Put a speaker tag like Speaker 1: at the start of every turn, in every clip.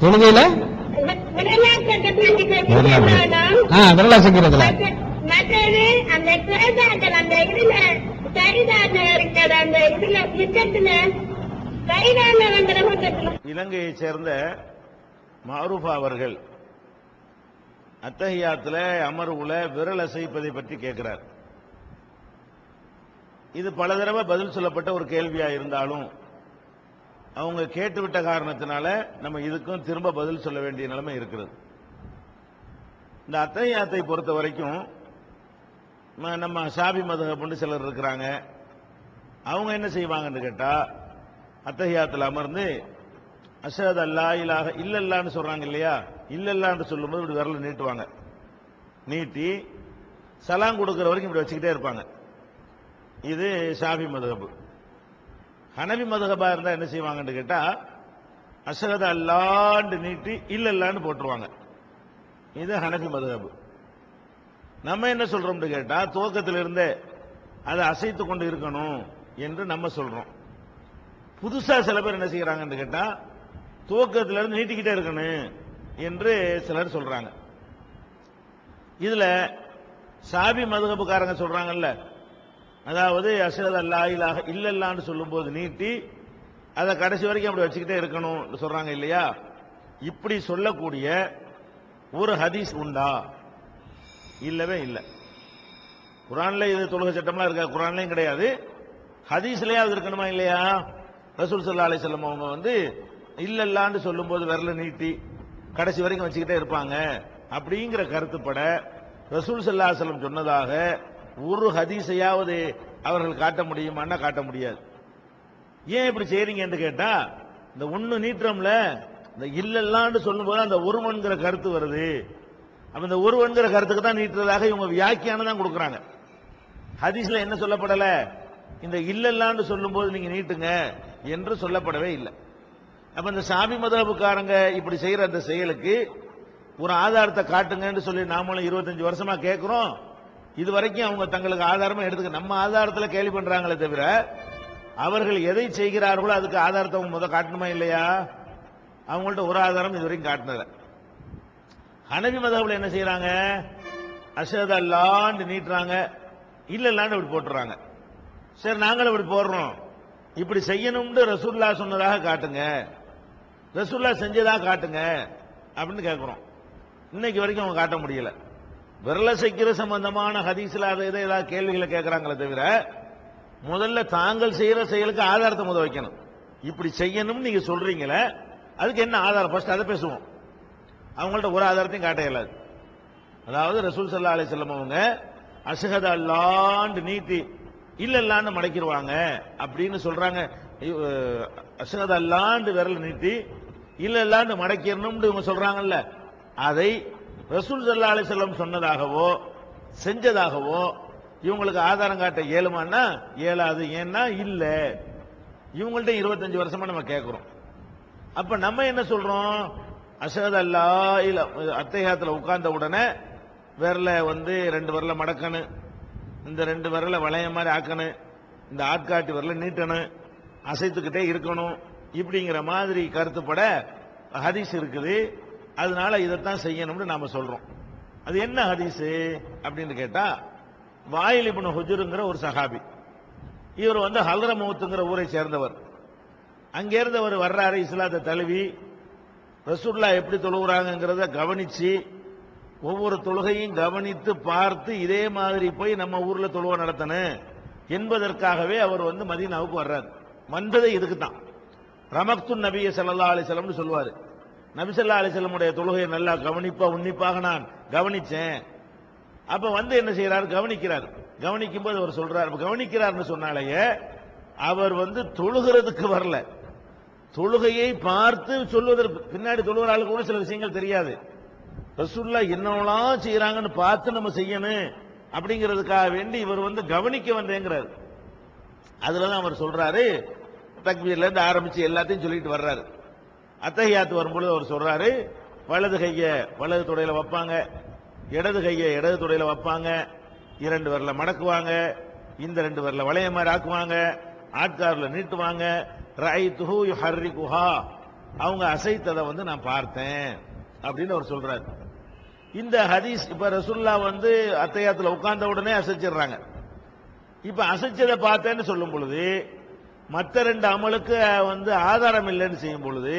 Speaker 1: தொழுகையில? ஆ விரலா
Speaker 2: மற்றது அந்த குறைபாட்டல் அந்த இதுல சரிதான இருக்கிற அந்த இதுல யுத்தத்துல சரிதான
Speaker 3: இலங்கையைச் சேர்ந்த மாரூஃபா அவர்கள் அத்தஹியாத்துல அமர்வுல விரல் அசைப்பதை பற்றி கேட்கிறார் இது பல தடவை பதில் சொல்லப்பட்ட ஒரு கேள்வியா இருந்தாலும் அவங்க கேட்டுவிட்ட காரணத்தினால நம்ம இதுக்கும் திரும்ப பதில் சொல்ல வேண்டிய நிலைமை இருக்கிறது. இந்த அத்தஹியாத்தை பொறுத்த வரைக்கும் நம்ம நம்ம ஷாபி மதுகப்னு சிலர் இருக்கிறாங்க. அவங்க என்ன செய்வாங்கன்னு கேட்டா அத்தகையாத்தில் அமர்ந்து அஷஹது அல்லா இலாக இல்லல்லான்னு சொல்றாங்க இல்லையா? இல்லல்லான்னு சொல்லும்போது இப்படி விரல நீட்டுவாங்க. நீட்டி சலாம் கொடுக்குற வரைக்கும் இப்படி வச்சுக்கிட்டே இருப்பாங்க. இது ஷாஃபி மதுஹப். ஹனபி மதுஹபா இருந்தால் என்ன செய்வாங்கன்னு கேட்டால் அஷஹது அல்லாண்டு நீட்டி இல்லல்லான்னு போட்டுருவாங்க. இது ஹனபி மதுஹப். நம்ம என்ன சொல்றோம்னு கேட்டால் துவக்கத்திலிருந்தே அதை அசைத்து கொண்டு இருக்கணும் என்று நம்ம சொல்றோம். புதுசாக சில பேர் என்ன செய்கிறாங்கன்னு கேட்டால் துவக்கத்துல இருந்து நீட்டிக்கிட்டே இருக்கணும் என்று சிலர் சொல்றாங்க. இதுல சாபி மதுகப்புக்காரங்க சொல்றாங்கல்ல. அதாவது அசரத் அல்லா இல்லாக இல்லல்லான்னு சொல்லும்போது நீட்டி அதை கடைசி வரைக்கும் அப்படி வச்சுக்கிட்டே இருக்கணும் சொல்றாங்க இல்லையா? இப்படி சொல்லக்கூடிய ஒரு ஹதீஸ் உண்டா? இல்லவே இல்லை. குரான்ல இது தொழுகை சட்டம்லாம் இருக்கா? குரான்லயும் கிடையாது. ஹதீஸ்லயாவது இருக்கணுமா இல்லையா? ரசூல் சல்லா அலிசல்லம் அவங்க வந்து இல்லல்லான்னு சொல்லும்போது விரல நீட்டி கடைசி வரைக்கும் வச்சுக்கிட்டே இருப்பாங்க. அப்படிங்கிற கருத்துப்பட ரசூல் செல்லாசலம் சொன்னதாக ஒரு ஹதீஸையாவது அவர்கள் காட்ட முடியுமான்னா காட்ட முடியாது. ஏன் இப்படி செய்றீங்கன்னு கேட்டா இந்த ஒண்ணு நீட்டுறோம்ல இந்த இல்லல்லான்னு சொல்லும்போது அந்த ஒருவன்கிற கருத்து வருது. அப்ப இந்த ஒருவன்கிற கருத்துக்கு தான் நீட்டுறதாக இவங்க வியாக்கியானம் தான் கொடுக்குறாங்க. ஹதீஸ்ல என்ன சொல்லப்படல? இந்த இல்லல்லான்னு சொல்லும்போது நீங்க நீட்டுங்க என்று சொல்லப்படவே இல்லை. அப்ப இந்த சாமி மதபுக்காரங்க இப்படி செய்யற அந்த செயலுக்கு ஒரு ஆதாரத்தை காட்டுங்கன்னு சொல்லி நாமளும் இருபத்தஞ்சு வருஷமா கேட்கிறோம் இது வரைக்கும் அவங்க தங்களுக்கு ஆதாரமா எடுத்துக்க நம்ம ஆதாரத்துல கேள்வி பண்றாங்களே தவிர அவர்கள் எதை செய்கிறார்களோ அதுக்கு ஆதாரத்தை அவங்க முத காட்டணுமா இல்லையா? அவங்கள்ட்ட ஒரு ஆதாரம் இது வரைக்கும் காட்டினது ஹனவி மதகுல என்ன செய்யறாங்க அஷத் அல்லாண்டு நீட்டுறாங்க. இல்லல்லான்னு இப்படி போட்டுறாங்க. சரி நாங்களும் இப்படி போடுறோம். இப்படி செய்யணும்னு ரசூல்லா சொன்னதாக காட்டுங்க. ரசூல்லா செஞ்சதாக காட்டுங்க அப்படின்னு கேட்குறோம் இன்னைக்கு வரைக்கும் அவங்க காட்ட முடியல. விரல சைக்கிற சம்பந்தமான ஹதீஸ்ல அதை இதை ஏதாவது கேள்விகளை கேட்குறாங்களே தவிர முதல்ல தாங்கள் செய்கிற செயலுக்கு ஆதாரத்தை முத வைக்கணும். இப்படி செய்யணும்னு நீங்கள் சொல்கிறீங்களே அதுக்கு என்ன ஆதாரம்? ஃபர்ஸ்ட் அதை பேசுவோம். அவங்கள்ட்ட ஒரு ஆதாரத்தையும் காட்ட இயலாது. அதாவது ரசூல் சல்லா அலிசல்லம் அவங்க அசகத அல்லாண்டு நீட்டி இல்லல்லான்னு மடக்கிடுவாங்க அப்படின்னு சொல்றாங்க. அசகத அல்லாண்டு விரல் நீட்டி இல்லல்லாண்டு மடக்கிடணும்னு இவங்க சொல்றாங்கல்ல. அதை ரசூல் சல்லா அலிசல்லம் சொன்னதாகவோ செஞ்சதாகவோ இவங்களுக்கு ஆதாரம் காட்ட இயலுமான்னா இயலாது. ஏன்னா இல்ல. இவங்கள்ட்ட இருபத்தஞ்சு வருஷமா நம்ம கேட்கிறோம் அப்ப நம்ம என்ன சொல்றோம்? அஷத் அல்லா இல்ல அத்தையாத்துல உட்கார்ந்த உடனே விரல வந்து ரெண்டு விரல மடக்கணும். இந்த ரெண்டு விரல வளைய மாதிரி ஆக்கணும். இந்த ஆட்காட்டி விரல நீட்டணும். அசைத்துக்கிட்டே இருக்கணும். இப்படிங்கிற மாதிரி கருத்துப்பட ஹதீஸ் இருக்குது. அதனால இதைத்தான் செய்யணும்னு நாம சொல்றோம். அது என்ன ஹதீஸ் அப்படின்னு கேட்டா வாயில் இப்னு ஹுஜுருங்கிற ஒரு சஹாபி. இவர் வந்து ஹல்ரமௌத்துங்கிற ஊரை சேர்ந்தவர். அங்கேருந்து அவர் வர்றாரு இஸ்லாத்தை தழுவி. ரசூல்லா எப்படி தொழுகிறாங்கிறத கவனிச்சு ஒவ்வொரு தொழுகையும் கவனித்து பார்த்து இதே மாதிரி போய் நம்ம ஊர்ல தொழுவ நடத்தணும் என்பதற்காகவே அவர் வந்து மதீனாவுக்கு வர்றார். வந்ததே இதுக்கு தான் ரமக்து நபிய சல்லா அலிசல்லம்னு சொல்லுவார். நபி ஸல்லல்லாஹு தொழுகையை நல்லா கவனிப்பா உன்னிப்பாக நான் கவனிச்சேன். அப்ப வந்து என்ன செய்யறாரு கவனிக்கிறார். கவனிக்கும் போது அவர் சொல்றார் கவனிக்கிறார்னு சொன்னாலேயே அவர் வந்து தொழுகிறதுக்கு வரல. தொழுகையை பார்த்து சொல்வதற்கு பின்னாடி தொழுகிற ஆளுக்கு கூட சில விஷயங்கள் தெரியாது. ரசுல்லா என்னவெல்லாம் செய்யறாங்கன்னு பார்த்து நம்ம செய்யணும். அப்படிங்கிறதுக்காக வேண்டி இவர் வந்து கவனிக்க வந்தேங்கிறார். அதுலதான் அவர் சொல்றாரு தக்பீர்ல இருந்து ஆரம்பிச்சு எல்லாத்தையும் சொல்லிட்டு வர்றாரு. அத்தகையாத்து வரும்பொழுது அவர் சொல்றாரு வலது கைய வலது துடையில வைப்பாங்க இடது கையை இடது துடையில வைப்பாங்க இரண்டு வரல மடக்குவாங்க இந்த ரெண்டு வரல வளைய மாதிரி ஆக்குவாங்க ஆட்கார்ல நீட்டுவாங்க ரை துஹு ஹர்ரி குஹா அவங்க அசைத்ததை வந்து நான் பார்த்தேன் அப்படின்னு அவர் சொல்றாரு. இந்த ஹதீஸ் இப்ப ரசுல்லா வந்து அத்தையாத்துல உட்கார்ந்த உடனே அசைச்சிடுறாங்க. இப்ப அசைச்சதை பார்த்தேன்னு சொல்லும் பொழுது மற்ற ரெண்டு அமலுக்கு வந்து ஆதாரம் இல்லைன்னு செய்யும் பொழுது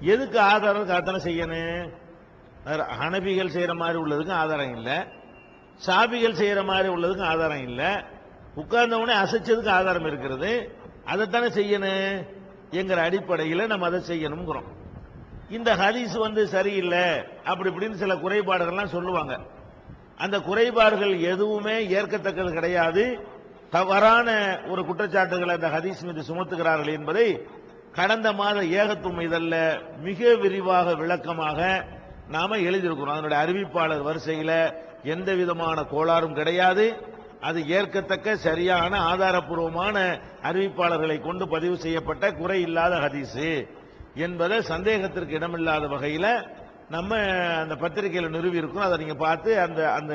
Speaker 3: எதுக்கு ஆதாரம் காத்தனை செய்யணும்? ஹனபிகள் செய்கிற மாதிரி உள்ளதுக்கும் ஆதாரம் இல்லை. சாபிகள் செய்கிற மாதிரி உள்ளதுக்கும் ஆதாரம் இல்லை. உட்கார்ந்தவனே அசைச்சதுக்கு ஆதாரம் இருக்கிறது. அதைத்தானே செய்யணும்? என்கிற அடிப்படையில் நம்ம அதை செய்யணுங்கிறோம் இந்த ஹதீஸ் வந்து சரியில்லை அப்படி இப்படின்னு சில குறைபாடுகள்லாம் சொல்லுவாங்க. அந்த குறைபாடுகள் எதுவுமே ஏற்கத்தக்கது கிடையாது. தவறான ஒரு குற்றச்சாட்டுகளை அந்த ஹதீஸ் மீது சுமத்துகிறார்கள் என்பதை கடந்த மாத ஏகத்துவம் இதல்ல மிக விரிவாக விளக்கமாக நாம எழுதியிருக்கிறோம். அதனுடைய அறிவிப்பாளர் வரிசையில் எந்த விதமான கோளாறும் கிடையாது. அது ஏற்கத்தக்க சரியான ஆதாரப்பூர்வமான அறிவிப்பாளர்களை கொண்டு பதிவு செய்யப்பட்ட குறை இல்லாத ஹதீஸு என்பதை சந்தேகத்திற்கு இடமில்லாத வகையில் நம்ம அந்த பத்திரிகையில் நிறுவி இருக்கோம் அதை நீங்கள் பார்த்து அந்த அந்த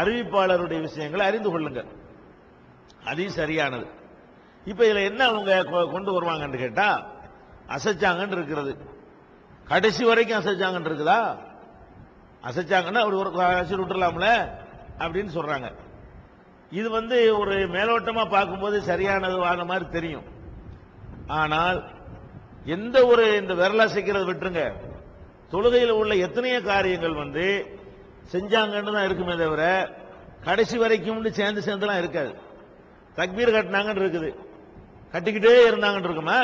Speaker 3: அறிவிப்பாளருடைய விஷயங்களை அறிந்து கொள்ளுங்கள். அதையும் சரியானது. இப்போ இதில் என்ன அவங்க கொ- கொண்டு வருவாங்கன்னு கேட்டால் அசைச்சாங்கன்னு இருக்கிறது. கடைசி வரைக்கும் அசைச்சாங்கன்னு இருக்குதா? அசைச்சாங்கன்னா அப்படி ஒரு அசை விட்டுறலாம்ல? அப்படின்னு சொல்கிறாங்க இது வந்து ஒரு மேலோட்டமாக பார்க்கும்போது சரியானது ஆன மாதிரி தெரியும். ஆனால் எந்த ஒரு இந்த விரல் அசைக்கிறது விட்டுருங்க. தொழுகையில் உள்ள எத்தனையோ காரியங்கள் வந்து செஞ்சாங்கன்னு தான் இருக்குமே தவிர கடைசி வரைக்கும்னு சேர்ந்து சேர்ந்துலாம் இருக்காது. தக்பீர் கட்டினாங்கன்னு இருக்குது. கட்டிக்கிட்டே இருந்தாங்கன்னு இருக்குமா?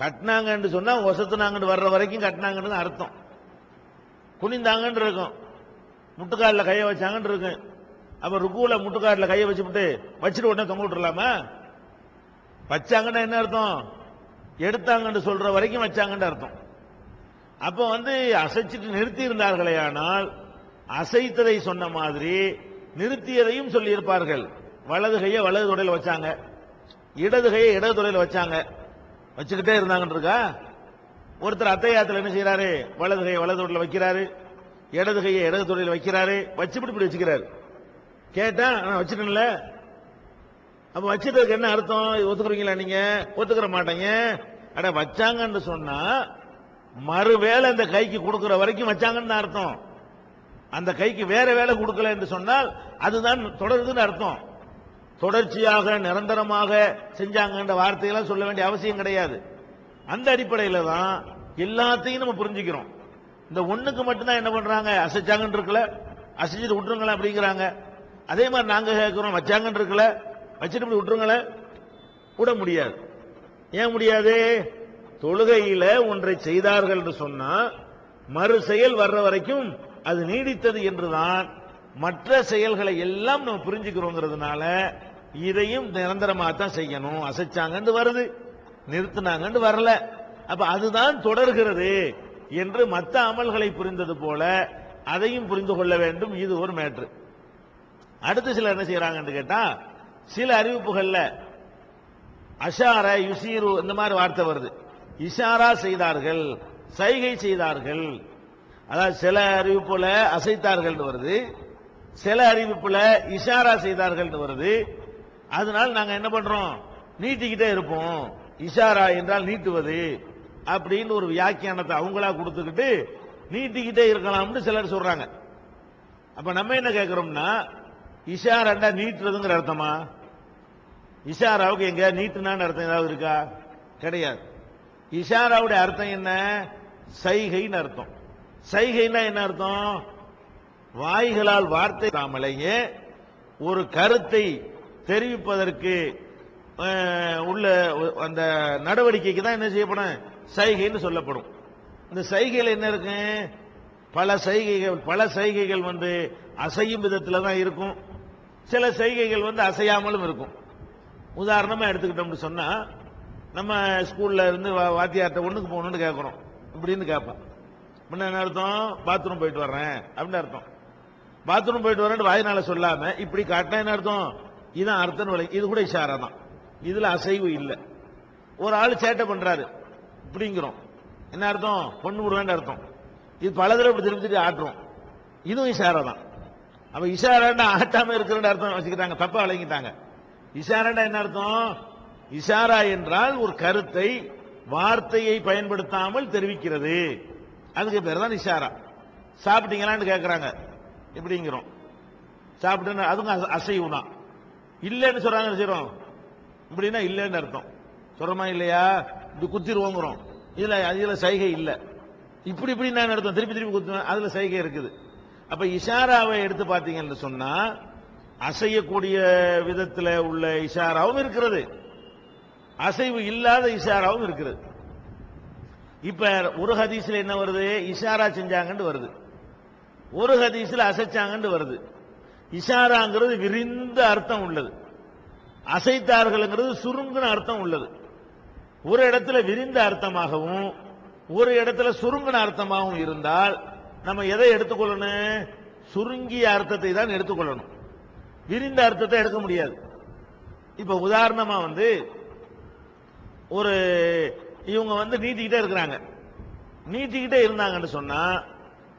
Speaker 3: கட்டினாங்கன்னு சொன்னா ஒசத்துனாங்கன்னு வர்ற வரைக்கும் கட்டினாங்கன்னு தான் அர்த்தம். குனிந்தாங்கன்னு இருக்கும். முட்டுக்காலில் கையை வச்சாங்கன்னு இருக்கும். அப்ப ருக்குல முட்டுக்காட்டில் கையை வச்சுவிட்டு வச்சுட்டு உடனே தொங்க விட்டுறலாமா? வச்சாங்கன்னா என்ன அர்த்தம்? எடுத்தாங்கன்னு சொல்ற வரைக்கும் வச்சாங்கன்னு அர்த்தம். அப்ப வந்து அசைச்சிட்டு நிறுத்தி இருந்தார்களே ஆனால் அசைத்ததை சொன்ன மாதிரி நிறுத்தியதையும் சொல்லியிருப்பார்கள். வலது கையை வலது தொடையில் வச்சாங்க. இடது கையை இடது தொடையில் வச்சாங்க. வச்சுக்கிட்டே இருந்தாங்கன்னு இருக்கா? ஒருத்தர் அத்தையாத்தில் என்ன செய்யறாரு வலது கையை வலது தொடையில் வைக்கிறாரு. இடது கையை இடது தொடையில வைக்கிறாரு. வச்சுப்பிட்டு இப்படி வச்சுக்கிறாரு. கேட்டா நான் வச்சுட்டேன்ல. அப்ப வச்சிட்டதுக்கு என்ன அர்த்தம்? ஒத்துக்கிறீங்களா ஒத்துக்குறீங்களா நீங்க? ஒத்துக்கிற மாட்டீங்க. அட வச்சாங்கன்னு சொன்னா மறுவேளை அந்த கைக்கு கொடுக்கிற வரைக்கும் வச்சாங்கன்னு தான் அர்த்தம். அந்த கைக்கு வேற வேலை கொடுக்கல என்று சொன்னால் அதுதான் தொடருதுன்னு அர்த்தம். தொடர்ச்சியாக நிரந்தரமாக செஞ்சாங்கன்ற வார்த்தையெல்லாம் சொல்ல வேண்டிய அவசியம் கிடையாது. அந்த அடிப்படையில் தான் எல்லாத்தையும் நம்ம புரிஞ்சுக்கிறோம். இந்த ஒண்ணுக்கு மட்டும்தான் என்ன பண்றாங்க? அசைச்சாங்கன்னு இருக்கல. அசைச்சிட்டு விட்டுருங்களேன் அப்படிங்கிறாங்க. அதே மாதிரி நாங்க கேட்கிறோம் வச்சாங்கன்னு இருக்கல. வச்சுட்டு இப்படி விட்டுருங்களேன் விட முடியாது. ஏன் முடியாது? தொழுகையில ஒன்றை செய்தார்கள் என்று சொன்னா மறு செயல் வர்ற வரைக்கும் அது நீடித்தது என்றுதான் மற்ற செயல்களை எல்லாம் நம்ம புரிஞ்சுக்கிறோங்கிறதுனால இதையும் நிரந்தரமா தான் செய்யணும். அசைச்சாங்கன்னு வருது. நிறுத்தினாங்கன்னு வரல. அப்ப அதுதான் தொடர்கிறது என்று மற்ற அமல்களை புரிந்தது போல அதையும் புரிந்து கொள்ள வேண்டும். இது ஒரு மேட்ரு. அடுத்து சிலர் என்ன செய்யறாங்கன்னு கேட்டா சில அறிவிப்புகள்ல அஷார யுசீரு இந்த மாதிரி வார்த்தை வருது. இஷாரா செய்தார்கள் சைகை செய்தார்கள். அதாவது சில அறிவிப்புல அசைத்தார்கள் வருது. சில அறிவிப்புல இஷாரா செய்தார்கள் வருது. அதனால நாங்க என்ன பண்றோம்? நீட்டிக்கிட்டே இருப்போம். இஷாரா என்றால் நீட்டுவது அப்படின்னு ஒரு வியாக்கியானத்தை அவங்களா கொடுத்துக்கிட்டு நீட்டிக்கிட்டே இருக்கலாம்னு சிலர் சொல்றாங்க. அப்ப நம்ம என்ன கேட்கிறோம்னா இஷாராண்டா நீட்டுறதுங்கிற அர்த்தமா? இஷாராவுக்கு எங்க நீட்டுனான்னு அர்த்தம் ஏதாவது இருக்கா? கிடையாது. இஷாராவுடைய அர்த்தம் என்ன? சைகைன்னு அர்த்தம். சைகைன்னா என்ன அர்த்தம்? வாய்களால் வார்த்தை தாமலேயே ஒரு கருத்தை தெரிவிப்பதற்கு உள்ள அந்த நடவடிக்கைக்கு தான் என்ன செய்யப்படும்? சைகைன்னு சொல்லப்படும். இந்த சைகையில் என்ன இருக்கு? பல சைகைகள் பல சைகைகள் வந்து அசையும் விதத்தில் தான் இருக்கும். சில சைகைகள் வந்து அசையாமலும் இருக்கும். உதாரணமாக எடுத்துக்கிட்டோம்னு சொன்னால் நம்ம ஸ்கூலில் இருந்து வா- வாத்தியார்ட்ட ஒன்றுக்கு போகணும்னு கேட்குறோம் இப்படின்னு கேட்பான் முன்ன என்ன அர்த்தம்? பாத்ரூம் போயிட்டு வர்றேன். அப்படின்னு அர்த்தம். பாத்ரூம் போயிட்டு வரேன்னு வாயினால சொல்லாமல் இப்படி காட்டினா என்ன அர்த்தம்? இதான் அர்த்தம் விளை இது கூட இஷாரா தான் இதுல அசைவு இல்லை. ஒரு ஆள் சேட்டை பண்றாரு. இப்படிங்கிறோம். என்ன அர்த்தம்? பொண்ணு விடுவேன்னு அர்த்தம். இது பல தடவை திருப்பி திருப்பி ஆட்டுறோம். இதுவும் இஷாரா தான் அப்ப இஷாராண்டா ஆட்டாம இருக்கிற அர்த்தம் வச்சுக்கிறாங்க தப்பா விளங்கிட்டாங்க. இஷாராண்டா என்ன அர்த்தம்? இஷாரா என்றால் ஒரு கருத்தை வார்த்தையை பயன்படுத்தாமல் தெரிவிக்கிறது. அதுக்கு பேர் தான் இஷாரா. சாப்பிட்டீங்களான்னு கேட்குறாங்க எப்படிங்கிறோம். சாப்பிட்டு அதுவும் அச- தான் இல்லைன்னு சொல்றாங்க செய்யறோம் இப்படின்னா இல்லைன்னு அர்த்தம். சொல்றமா இல்லையா? இப்படி குத்திருவோங்கிறோம். இதுல அதுல சைகை இல்லை. இப்படி இப்படி நான் அர்த்தம் திருப்பி திருப்பி குத்துவேன். அதுல சைகை இருக்குது. அப்ப இஷாராவை எடுத்து பாத்தீங்கன்னு சொன்னா அசையக்கூடிய விதத்துல உள்ள இஷாராவும் இருக்கிறது. அசைவு இல்லாத இஷாராவும் இருக்கிறது இப்ப ஒரு ஹதீஸ்ல என்ன வருது? இஷாரா செஞ்சாங்கன்னு வருது. ஒரு ஹதீஸ்ல அசைச்சாங்கன்னு வருது. இஷாராங்கிறது விரிந்த அர்த்தம் உள்ளது. அசைத்தார்கள்ங்கிறது சுருங்கின அர்த்தம் உள்ளது. ஒரு இடத்துல விரிந்த அர்த்தமாகவும் ஒரு இடத்துல சுருங்கின அர்த்தமாகவும் இருந்தால் நம்ம எதை எடுத்துக்கொள்ளணும்? சுருங்கிய அர்த்தத்தை தான் எடுத்துக்கொள்ளணும். விரிந்த அர்த்தத்தை எடுக்க முடியாது. இப்ப உதாரணமா வந்து ஒரு இவங்க வந்து நீட்டிக்கிட்டே இருக்கிறாங்க. நீட்டிக்கிட்டே இருந்தாங்கன்னு சொன்னா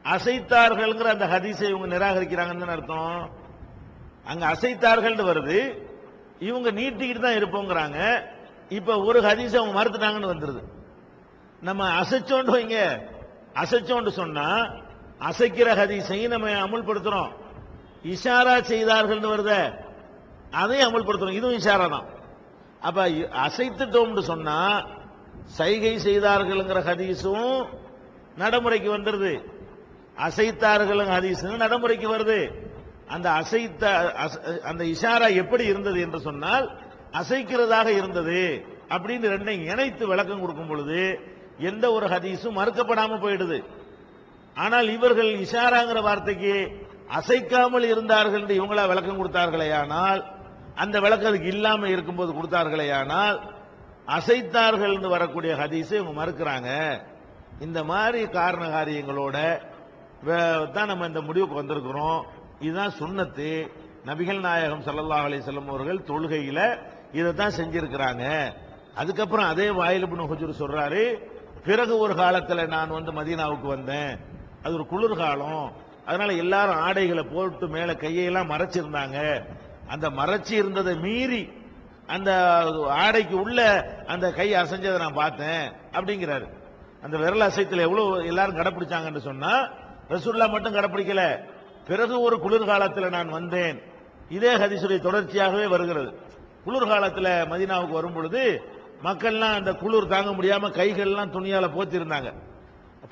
Speaker 3: அசைத்தார்கள்ங்கிற அந்த ஹதீஸை இவங்க நிராகரிக்கிறாங்கன்னு அர்த்தம்? அங்க அசைத்தார்கள்னு வருது. இவங்க நீட்டிக்கிட்டு தான் இருப்போங்கிறாங்க. இப்ப ஒரு ஹதீஸ் அவங்க மறுத்துட்டாங்கன்னு வந்துருது. நம்ம அசைச்சோண்டு வைங்க. அசைச்சோண்டு சொன்னா அசைக்கிற ஹதீஸையும் நம்ம அமுல்படுத்துறோம். இஷாரா செய்தார்கள்னு வருத. அதையும் அமுல்படுத்துறோம். இதுவும் இஷாரா தான். அப்ப இ- அசைத்துட்டோம்னு சொன்னா சைகை செய்தார்கள்ங்கிற ஹதீஸும் நடைமுறைக்கு வந்துருது. அசைத்தார்கள் ஹதீஸும் நடைமுறைக்கு வருது. அந்த அசைத்த அச- அந்த இஷாரா எப்படி இருந்தது என்று சொன்னால் அசைக்கிறதாக இருந்தது அப்படின்னு ரெண்டையும் இணைத்து விளக்கம் கொடுக்கும் பொழுது எந்த ஒரு ஹதீஸும் மறுக்கப்படாமல் போயிடுது. ஆனால் இவர்கள் இஷாராங்கிற வார்த்தைக்கு அசைக்காமல் இருந்தார்கள் என்று இவங்களா விளக்கம் கொடுத்தார்களேயானால் அந்த விளக்கம் அதுக்கு இல்லாமல் இருக்கும்போது கொடுத்தார்களேயானால் அசைத்தார்கள் என்று வரக்கூடிய ஹதீஸை இவங்க மறுக்கிறாங்க. இந்த மாதிரி காரண காரியங்களோட வே- தான் நம்ம இந்த முடிவுக்கு வந்திருக்கிறோம். இதுதான் சுண்ணத்து. நபிகள் நாயகம் சல்லல்லா அலி செல்லம் அவர்கள் தொழுகையில இதை தான் செஞ்சிருக்கிறாங்க. அதுக்கப்புறம் அதே வாயில் இப்னு ஹுஜூர் சொல்றாரு பிறகு ஒரு காலத்துல நான் வந்து மதீனாவுக்கு வந்தேன். அது ஒரு குளிர்காலம் அதனால எல்லாரும் ஆடைகளை போட்டு மேல கையெல்லாம் மறைச்சிருந்தாங்க. அந்த மறைச்சி இருந்ததை மீறி அந்த ஆடைக்கு உள்ள அந்த கை அசைஞ்சதை நான் பார்த்தேன் அப்படிங்கிறாரு. அந்த விரல் அசைத்துல எவ்வளவு எல்லாரும் கடைப்பிடிச்சாங்கன்னு சொன்னா ரசூல்லா மட்டும் கடைப்பிடிக்கல. பிறகு ஒரு குளிர்காலத்தில் நான் வந்தேன். இதே ஹதிசுடைய தொடர்ச்சியாகவே வருகிறது. குளிர்காலத்தில் மதீனாவுக்கு வரும் பொழுது மக்கள்லாம் அந்த குளிர் தாங்க முடியாமல் கைகள்லாம் துணியால் போத்திருந்தாங்க.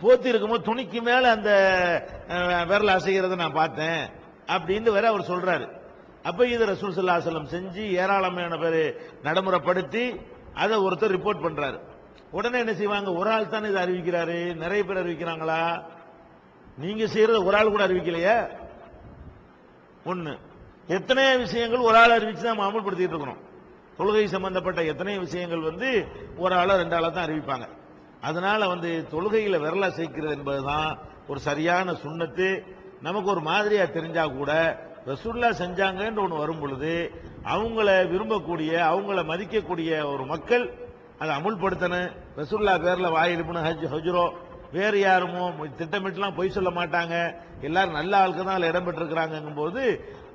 Speaker 3: போத்தி இருக்கும்போது துணிக்கு மேலே அந்த விரல் அசைகிறத நான் பார்த்தேன். அப்படின்னு வேற அவர் சொல்றாரு. அப்போ இது ரசூல் ஸல்லல்லாஹு செஞ்சு ஏராளமான பேர் நடைமுறைப்படுத்தி அதை ஒருத்தர் ரிப்போர்ட் பண்றாரு. உடனே என்ன செய்வாங்க? ஒரு ஆள் தானே இதை அறிவிக்கிறாரு. நிறைய பேர் அறிவிக்கிறாங்களா? நீங்க செய்யறது ஒரு ஆள் கூட அறிவிக்கலையே? ஒண்ணு எத்தனை விஷயங்கள் ஒரு ஆள் அறிவிச்சு தான் நம்ம அமல்படுத்திட்டு இருக்கிறோம் தொழுகை சம்பந்தப்பட்ட எத்தனை விஷயங்கள் வந்து ஒரு ஆளோ ரெண்டு ஆளோ தான் அறிவிப்பாங்க. அதனால வந்து தொழுகையில விரல சேர்க்கிறது என்பதுதான் ஒரு சரியான சுண்ணத்து. நமக்கு ஒரு மாதிரியா தெரிஞ்சா கூட ரசுல்லா செஞ்சாங்கன்னு ஒன்று வரும் பொழுது அவங்கள விரும்பக்கூடிய அவங்கள மதிக்கக்கூடிய ஒரு மக்கள் அதை அமுல்படுத்தணும். ரசுல்லா பேரில் வாயிருப்புன்னு ஹஜ் ஹஜ்ரோ வேறு யாருமோ திட்டமிட்டுலாம் பொய் சொல்ல மாட்டாங்க. எல்லாரும் நல்ல ஆளுக்கு தான் அதில் இடம் பெற்றிருக்கிறாங்கும் போது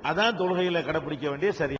Speaker 3: அதான் தொழுகையில் கடைபிடிக்க வேண்டிய சரி.